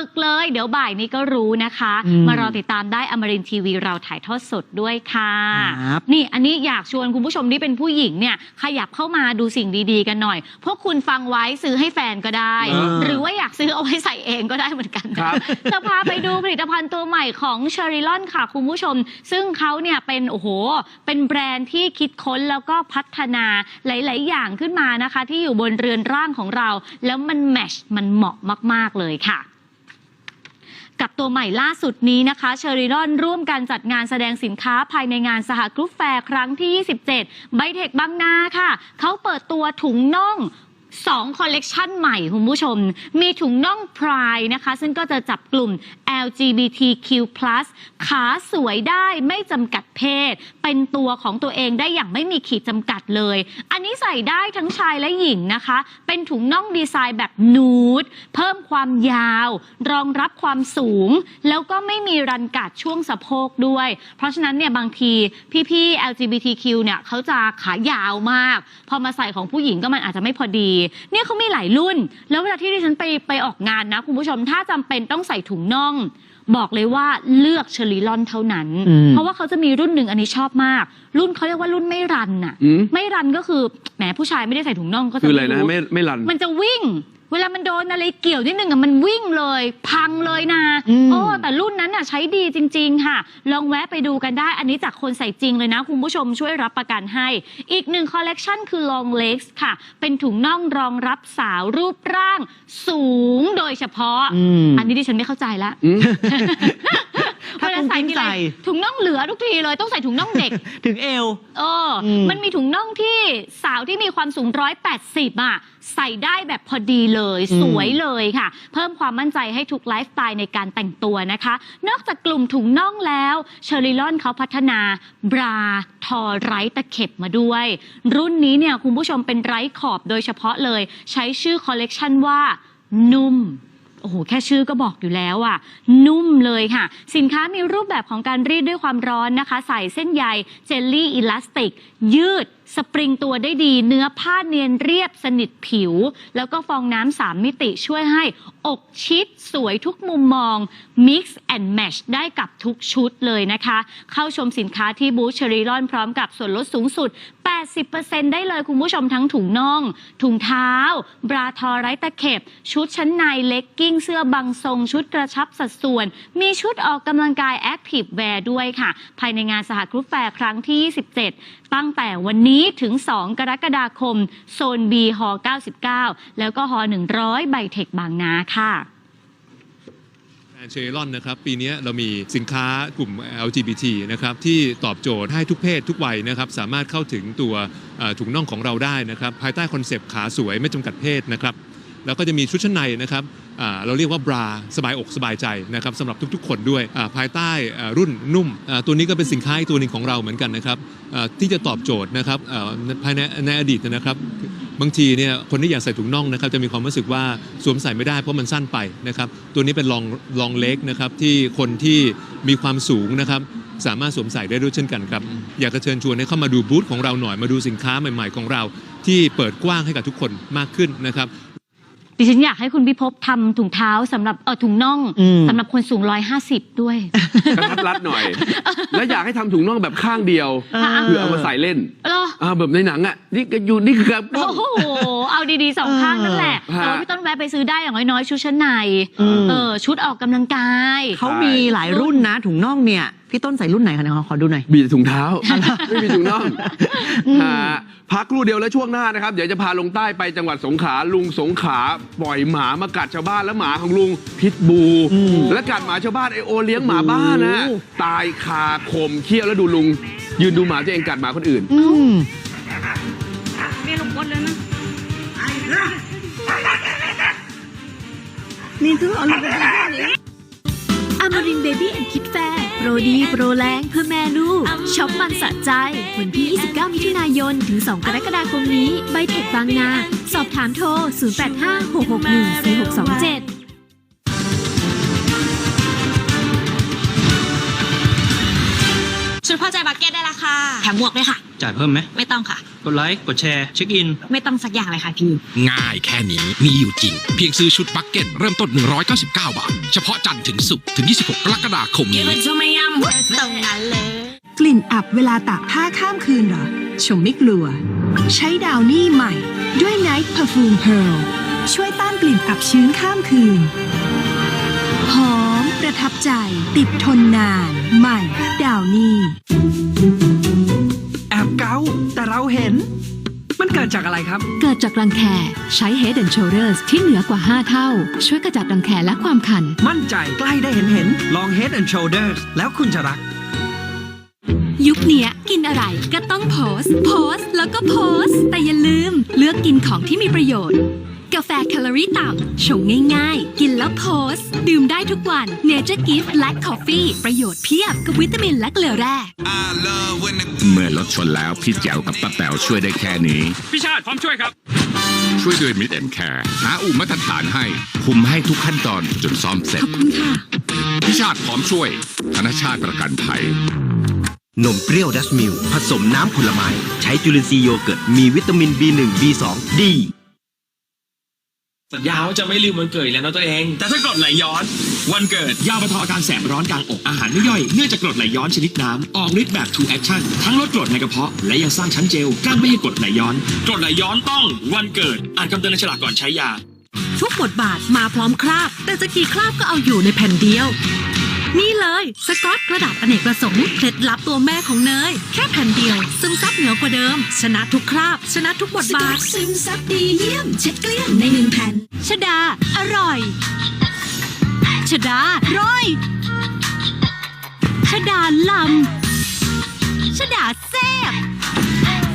ฝึกเลย เดี๋ยวบ่ายนี้ก็รู้นะคะ อืมมารอติดตามได้อมรินทีวีเราถ่ายทอดสดด้วยค่ะ ครับ นี่อันนี้อยากชวนคุณผู้ชมที่เป็นผู้หญิงเนี่ยขยับเข้ามาดูสิ่งดีๆกันหน่อย พวกคุณฟังไว้ซื้อให้แฟนก็ได้ เออ หรือว่าอยากซื้อเอาไว้ใส่เองก็ได้เหมือนกันครับ จะพาไปดูผลิตภัณฑ์ตัวใหม่ของเชอริลอนค่ะคุณผู้ชม ซึ่งเขาเนี่ยเป็นโอ้โห เป็นแบรนด์ที่คิดค้นแล้วก็พัฒนาหลาย ๆ อย่างขึ้นมานะคะ ที่อยู่บนเรือนร่างของเรา แล้วมันแมชมันเหมาะมาก ๆ เลยค่ะ กับตัวใหม่ล่าสุดนี้นะคะเชอริลอนร่วมกันจัดงานแสดงสินค้าภายในงานสหกรุ๊ปแฟร์ครั้งที่ 27 ไบเทคบางนาค่ะ เขาเปิดตัวถุงน่อง 2 คอลเลกชันใหม่คุณผู้ชม มีถุงน่องพรายนะคะ ซึ่งก็จะจับกลุ่ม LGBTQ+ ขาสวยได้ไม่จำกัดเพศ เป็นตัวของตัวเองได้อย่างไม่มีขีดจำกัดเลย อันนี้ใส่ได้ทั้งชายและหญิงนะคะ เป็นถุงน่องดีไซน์แบบนูด เพิ่มความยาว รองรับความสูง แล้วก็ไม่มีรันกัดช่วงสะโพกด้วย เพราะฉะนั้นเนี่ยบางทีพี่ๆ LGBTQ เนี่ยเขาจะขายาวมาก พอมาใส่ของผู้หญิงก็มันอาจจะไม่พอดีเนี่ยเขามีหลายรุ่น แล้วเวลาที่ดิฉันไปไปออกงานนะ คุณผู้ชมถ้าจำเป็นต้องใส่ถุงน่อง บอกเลยว่าเลือกเชอริลอนเท่านั้น อืมเพราะว่าเขาจะมีรุ่นหนึ่งอันนี้ชอบมาก รุ่นเขาเรียกว่ารุ่นไม่รันน่ะ อืม ไม่รันก็คือแหมผู้ชายไม่ได้ใส่ถุงน่องก็จะคืออะไรนะรู้ไม่ไม่รัน มันจะวิ่ง เวลามันโดนอะไรเกี่ยวนิดนึงอะมันวิ่งเลย พังเลยนะอืมโอ้แต่รุ่นนั้นน่ะใช้ดีจริง ๆ ค่ะ ลองแวะไปดูกันได้ อันนี้จากคนใส่จริงเลยนะ คุณผู้ชมช่วยรับประกันให้ อีกหนึ่งคอลเลกชันคือ long legs ค่ะ เป็นถุงน่องรองรับสาวรูปร่าง สูงโดยเฉพาะอืมอันนี้ดิฉันไม่เข้าใจแล้ว อืมถ้าเวลาใส่กุ้งทีกิ้งไรใส่ถุงน่องเหลือทุกทีเลยต้องใส่ถุงน่องเด็ก ถึงเอว เอออม มันมีถุงน่องที่สาวที่มีความสูง 180 อะ ใส่ได้แบบพอดีเลยอืมสวยเลยค่ะ เพิ่มความมั่นใจให้ทุกไลฟ์สไตล์ในการแต่งตัวนะคะ นอกจากกลุ่มถุงน่องแล้วเชอริลอนเขาพัฒนาบราทอไร้ตะเข็บมาด้วย รุ่นนี้เนี่ยคุณผู้ชมเป็นไร้ขอบโดยเฉพาะเลย ใช้ชื่อคอลเลกชันว่า นุ่ม โอ้โหแค่ชื่อก็บอกอยู่แล้วอะ นุ่มเลยค่ะ สินค้ามีรูปแบบของการรีดด้วยความร้อนนะคะ ใส่เส้นใยเจลลี่อิลาสติก ยืด สปริงตัวได้ดี เนื้อผ้าเนียนเรียบสนิทผิว แล้วก็ฟองน้ำสามมิติช่วยให้อกชิดสวยทุกมุมมอง Mix and Match ได้กับทุกชุดเลยนะคะ เข้าชมสินค้าที่บูธเชอริลอนพร้อมกับส่วนลดสูงสุด 80%ได้เลยคุณผู้ชมทั้งถุงน่อง ถุงเท้า บราทอไร้ตะเข็บ ชุดชั้นในเลกกิ้งเสื้อบังทรง ชุดกระชับสัดส่วน มีชุดออกกำลังกายแอคทีฟแวร์ด้วยค่ะ ภายในงานสหกรุ๊ปแฟร์ครั้งที่ 27 ตั้งแต่วันนี้ถึง 2 กรกฎาคม โซน B ฮ99 แล้วก็ฮ100 ไบเทคบางนาค่ะแบรนเชอรอนนะครับปีนี้เรามีสินค้ากลุ่ม LGBT นะครับที่ตอบโจทย์ให้ทุกเพศทุกวัยนะครับสามารถเข้าถึงตัวถุงน่องของเราได้นะครับภายใต้คอนเซปต์ขาสวยไม่จำกัดเพศนะครับ แล้วก็จะมีชุดชั้นในนะครับเราเรียกว่าบราสบายอกสบายใจนะครับสำหรับทุกๆ คนด้วยภายใต้รุ่นนุ่ม ตัวนี้ก็เป็นสินค้าอีกตัวหนึ่งของเราเหมือนกันนะครับที่จะตอบโจทย์นะครับภายในในอดีตนะครับบางทีเนี่ยคนที่อยากใส่ถุงน่องนะครับจะมีความรู้สึกว่าสวมใส่ไม่ได้เพราะมันสั้นไปนะครับตัวนี้เป็นลองลองเล็กนะครับที่คนที่มีความสูงนะครับสามารถสวมใส่ได้ด้วยเช่นกันครับ อยากจะเชิญชวนให้เข้ามาดูบูธของเราหน่อยมาดูสินค้าใหม่ ๆ ของเรา ที่เปิดกว้างให้กับทุกคนมากขึ้นนะครับ ดิฉันอยากให้คุณพิภพทำถุงเท้าสำหรับเออถุงน่องอืม สำหรับคนสูง150ด้วย กระทัดรัดหน่อย แล้วอยากให้ทำถุงน่องแบบข้างเดียวเออ คือเอามาใส่เล่นเหรอ อ่าแบบในหนังอะนี่ก็อยู่นี่คือการปล้โอ้นโห เอาดีๆสองข้างนั่นแหละฮะแต่ว่า พี่ต้นแวะไปซื้อได้อย่างน้อยๆชุดชั้นในอืม เออชุดออกกำลังกาย เขามีหลายรุ่นนะ ถุงน่องเนี่ย พี่ต้นใส่รุ่นไหนคะเนี่ยขอขอดูหน่อย บีแต่ถุงเท้า ไม่มีถุงน่องฮะพักครู่เดียวแล้วช่วงหน้านะครับ เดี๋ยวจะพาลงใต้ไปจังหวัดสงขลาลุงสงขลาปล่อยหมามากัดชาวบ้านแล้วหมาของลุงพิษบูอืมและกัดหมาชาวบ้านไอโอเลี้ยงหมาบ้านนะโอ้ตายคาคมเคี้ยวแล้วดูลุง ยืนดูหมาตัวเองกัดหมาคนอื่น อืมนี่ลุงกดเลยนะ นี่ถือเอาลูกไปด้วยอมรินเบบี้แอนด์คิดแฟร์โปรดีโปรแรงเพื่อแม่ลูกช็อปมันสะใจ วันที่ 29 มิถุนายน ถึง 2 กรกฎาคมนี้ ใบเทคบางนา สอบถามโทร 0856614627ชุดพอใจบักเก็ตได้ละค่ะ แถมหมวกด้วยค่ะ จ่ายเพิ่มไหม ไม่ต้องค่ะ กดไลค์ กดแชร์ เช็คอิน ไม่ต้องสักอย่างเลยค่ะพี่ ง่ายแค่นี้มีอยู่จริง เพียงซื้อชุดบักเก็ตเริ่มต้น 199 บาท เฉพาะจันทร์ถึงศุกร์ถึง 26 กรกฎาคมนี้ ตรงนั้นเลย กลิ่นอับเวลาตากผ้าข้ามคืนเหรอ ชมไม่กลัว ใช้ดาวนี่ใหม่ ด้วย Night Perfume Pearl ช่วยต้านกลิ่นอับชื้นข้ามคืน หอมประทับใจ ติดทนนาน ใหม่ ดาวนี่ แอบเกาแต่เราเห็น มันเกิดจากอะไรครับ เกิดจากรังแคใช้ Head and Shoulders ที่เหนือกว่า 5 เท่า ช่วยกระจัดรังแคและความคัน มั่นใจใกล้ได้เห็นเห็นลอง Head and Shoulders แล้วคุณจะรัก ยุคเนี้ยกินอะไรก็ต้องโพสต์โพสต์แล้วก็โพสต์แต่อย่าลืมเลือกกินของที่มีประโยชน์กาแฟแคลอรี่ต่ำ ชงง่ายๆ กินแล้วโพสต์ดื่มได้ทุกวัน Nature Gift Black Coffee ประโยชน์เพียบกับวิตามินและเกลือแร่ เมื่อรถชนแล้วพี่แจ๋วกับป้าแป๋วช่วยได้แค่นี้ พี่ชาติพร้อมช่วยครับ ช่วยด้วยมิดแอนแคร์หาอู่มาตรฐานให้ คุมให้ทุกขั้นตอนจนซ่อมเสร็จ ขอบคุณค่ะพี่ชาติพร้อมช่วย ธนชาติประกันภัย นมเปรี้ยวดัชมิลผสมน้ำผลไม้ใช้จุลินทรีย์โยเกิร์ต มีวิตามิน B1 B2 D สัญญาว่าจะไม่ลืมวันเกิดอีกแล้วนะตัวเอง แต่ถ้ากรดไหลย้อน วันเกิดยาบรรเทาอาการแสบร้อนกลางอกอาหารไม่ย่อยเนื่องจากกรดไหลย้อนชนิดน้ำออกฤทธิ์แบบ Two Action ทั้งลดกรดในกระเพาะและยังสร้างชั้นเจลกั้นไม่ให้กรดไหลย้อนกรดไหลย้อนต้องวันเกิดอ่านคำเตือนในฉลากก่อนใช้ยา ทุกบทบาทมาพร้อมคราบ แต่จะกี่คราบก็เอาอยู่ในแผ่นเดียว นี่เลยสกอตกระดาษอเนกประสงค์เคล็ดลับตัวแม่ของเนย แค่แผ่นเดียว ซึมซับเหนือกว่าเดิม ชนะทุกคราบ ชนะทุกบทบาท ซึมซับดีเยี่ยม เช็ดเกลี้ยงในหนึ่งแผ่นชดา อร่อย ชดาร้อยชดาลำชดาแซ่บ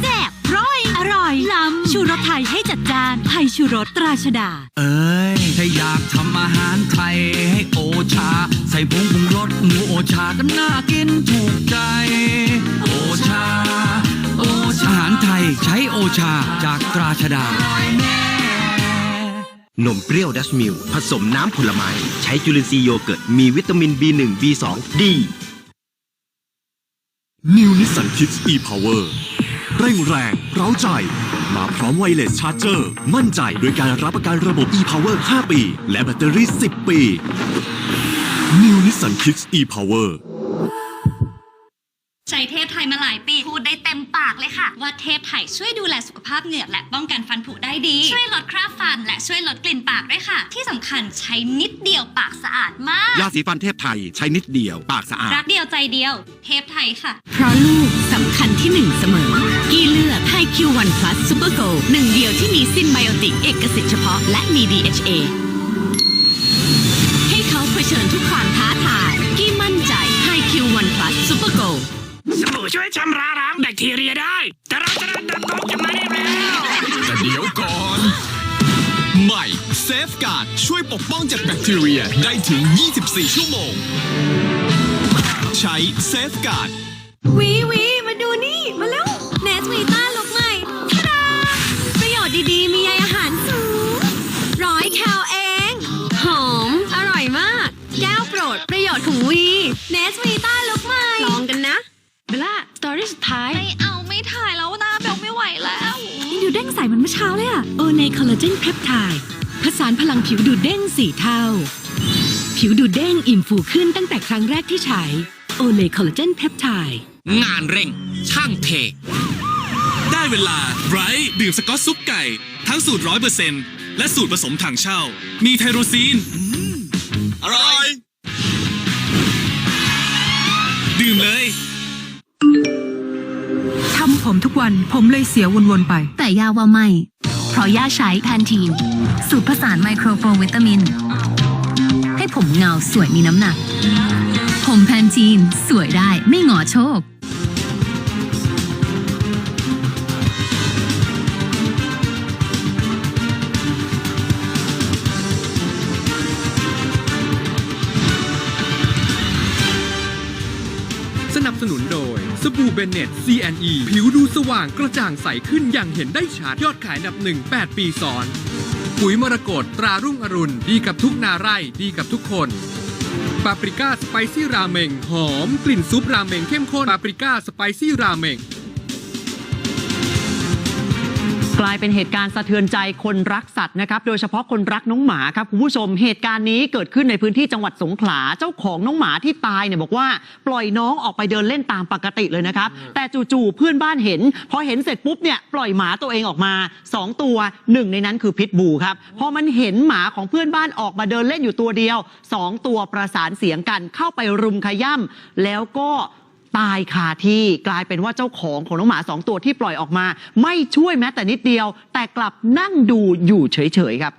แซ่บร้อย อร่อยลำชูรสไทยให้จัดจานไทยชูรสตราชดา เอ้ย ถ้าอยากทำอาหารไทยให้โอชา ใส่ผงปรุงรสหมูโอชาก็น่ากินถูกใจ โอชา โอชาอาหารไทยใช้โอชาจากตราชดา นมเปรี้ยวดัชมิลผสมน้ำผลไม้ใช้จุลินทรีย์โยเกิร์ต มีวิตามิน B1 B2 D New Nissan Kicks e-Power เร่ งแรง เร้าใจ มาพร้อมไวเลสชาร์จเจอร์ มั่นใจโดยการรับประกันระบบ e-Power 5 ปี และแบตเตอรี่ 10 ปี New Nissan Kicks e-Power ใช้เทพไทยมาหลายปี พูดได้เต็มปากเลยค่ะ ว่าเทพไทยช่วยดูแลสุขภาพเหงือกและป้องกันฟันผุได้ดี ช่วยลดคราบฟัน และช่วยลดกลิ่นปากด้วยค่ะ ที่สำคัญใช้นิดเดียวปากสะอาดมาก ยาสีฟันเทพไทยใช้นิดเดียวปากสะอาด รักเดียวใจเดียว เทพไทยค่ะ เพราะลูกสำคัญที่หนึ่งเสมอ กี้เลือกไฮคิววันพลัสซูเปอร์โกลหนึ่งเดียวที่มีซินไบโอติกเอกสิทธิ์เฉพาะและมี DHA ให้เขาเผชิญทุกความท้าทายกี้มั่นใจไฮคิววันพลัสซูเปอร์โกลสบู่ช่วยชำระล้างแบคทีเรียได้ แต่เราจะเริ่มต้นกันมาได้แล้วแต่เดี๋ยวก่อน ใหม่เซฟการ์ดช่วยปกป้องจากแบคทีเรียได้ถึง 24 ชั่วโมง ใช้เซฟการ์ดวีวี สวีต้าลุกใหม่ลองกันนะ เบลล่าสตอรี่สุดท้าย ไม่เอาไม่ถ่ายแล้วนะเบลไม่ไหวแล้วยังดูเด้งใสเหมือนเมื่อเช้าเลยอะโอในคอลลาเจนเพปไทด์ผสานพลังผิวดูเด้งสี่เท่า ผิวดูเด้งอิ่มฟูขึ้นตั้งแต่ครั้งแรกที่ใช้โอเลคอลลาเจนเพปไทด์งานเร่ง ช่างเท ได้เวลาไบรท์ดื่มสกอตซุปไก่ ทั้งสูตรร้อยเปอร์เซ็นต์และสูตรผสมถังเช่า มีไทโรซีน อร่อย ผมทุกวัน ผมเลยเสียวนๆไป แต่ย่าว่าไม่ เพราะย่าใช้แพนทีน สูตรผสานไมโครโฟวิตามิน ให้ผมเงาสวยมีน้ำหนัก ผมแพนทีน สวยได้ไม่หงอโชค สนับสนุนโดย สบู่เบนเน็ต CNE ผิวดูสว่างกระจ่างใสขึ้นอย่างเห็นได้ชัด ยอดขายอันดับหนึ่ง8ปีซ้อน ปุ๋ยมรกตตรารุ่งอรุณ ดีกับทุกนาไร่ดีกับทุกคนปาปริก้าสไปซี่ราเมงหอมกลิ่นซุปราเมงเข้มข้นปาปริก้าสไปซี่ราเมง ลายเป็นเหตุการณ์สะเทือนใจคนรักสัตว์นะครับ โดยเฉพาะคนรักน้องหมาครับคุณผู้ชมเหตุการณ์นี้เกิดขึ้นในพื้นที่จังหวัดสงขลาเจ้าของน้องหมาที่ตายเนี่ยบอกว่า ปล่อยน้องออกไปเดินเล่นตามปกติเลยนะครับ แต่จู่ๆเพื่อนบ้านเห็น พอเห็นเสร็จปุ๊บเนี่ยปล่อยหมาตัวเองออกมา 2 ตัวหนึ่งในนั้นคือพิษบูครับพอมันเห็นหมาของเพื่อนบ้านออกมาเดินเล่นอยู่ตัวเดียว 2 ตัวประสานเสียงกันเข้าไปรุมขย่ำแล้วก็ ตายคาที่กลายเป็นว่าเจ้าของของน้องหมาสองตัวที่ปล่อยออกมา ไม่ช่วยแม้แต่นิดเดียว แต่กลับนั่งดูอยู่เฉยๆครับ